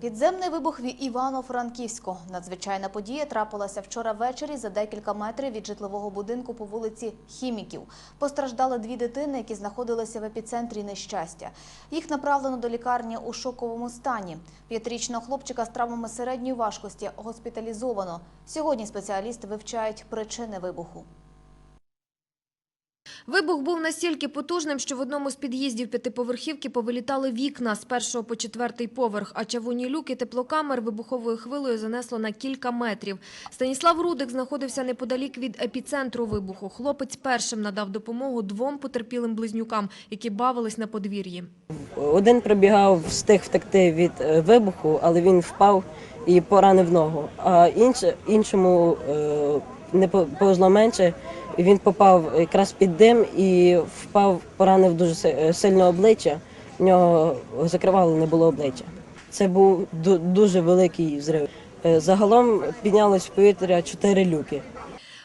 Підземний вибух в Івано-Франківську. Надзвичайна подія трапилася вчора ввечері за декілька метрів від житлового будинку по вулиці Хіміків. Постраждали дві дитини, які знаходилися в епіцентрі нещастя. Їх направлено до лікарні у шоковому стані. П'ятирічного хлопчика з травмами середньої важкості госпіталізовано. Сьогодні спеціалісти вивчають причини вибуху. Вибух був настільки потужним, що в одному з під'їздів п'ятиповерхівки повилітали вікна з першого по четвертий поверх, а чавунні люки теплокамер вибуховою хвилею занесло на кілька метрів. Станіслав Рудик знаходився неподалік від епіцентру вибуху. Хлопець першим надав допомогу двом потерпілим близнюкам, які бавились на подвір'ї. Один прибігав, встиг втекти від е, вибуху, але він впав і поранив ногу. А інше, іншому е, не по- повезло менше. Він попав якраз під дим і впав, поранив дуже е, сильно обличчя. В нього закривало не було обличчя. Це був дуже великий взрив. Е, Загалом піднялось в повітря чотири люки.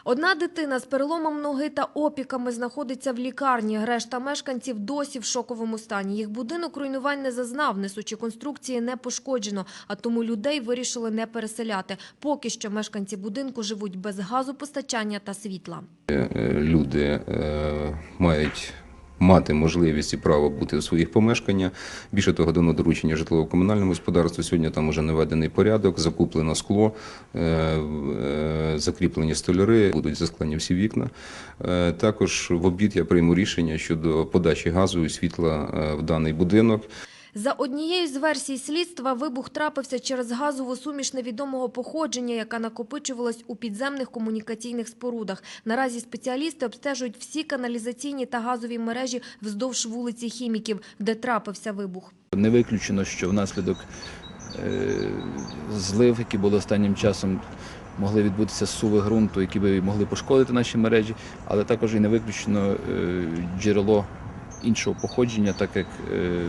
Одна дитина з переломом ноги та опіками знаходиться в лікарні. Решта мешканців досі в шоковому стані. Їх будинок руйнувань не зазнав, несучі конструкції не пошкоджено, а тому людей вирішили не переселяти. Поки що мешканці будинку живуть без газопостачання та світла. Е, люди е, мають мати можливість і право бути у своїх помешканнях. Більше того, дано доручення житлово-комунальному господарству. Сьогодні там вже наведений порядок, закуплено скло, е, е, закріплені столяри, будуть засклені всі вікна. Е, Також в обід я прийму рішення щодо подачі газу і світла в даний будинок. За однією з версій слідства, вибух трапився через газову суміш невідомого походження, яка накопичувалась у підземних комунікаційних спорудах. Наразі спеціалісти обстежують всі каналізаційні та газові мережі вздовж вулиці Хіміків, де трапився вибух. Не виключено, що внаслідок е, злив, які були останнім часом, могли відбутися суви ґрунту, які би могли пошкодити наші мережі, але також і не виключено е, джерело іншого походження, так як е,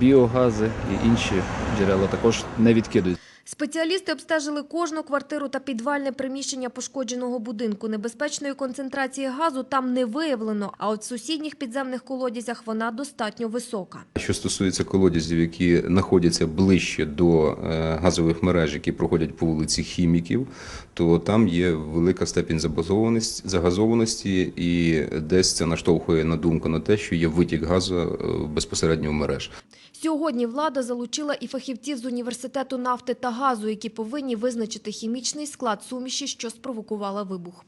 біогази і інші джерела також не відкидують. Спеціалісти обстежили кожну квартиру та підвальне приміщення пошкодженого будинку. Небезпечної концентрації газу там не виявлено, а от в сусідніх підземних колодязях вона достатньо висока. Що стосується колодязів, які знаходяться ближче до е, газових мереж, які проходять по вулиці Хіміків, то там є велика степінь загазованості, і десь це наштовхує на думку на те, що є витік газу е, безпосередньо в мереж. Сьогодні влада залучила і фахівців з університету нафти та газу, які повинні визначити хімічний склад суміші, що спровокувала вибух.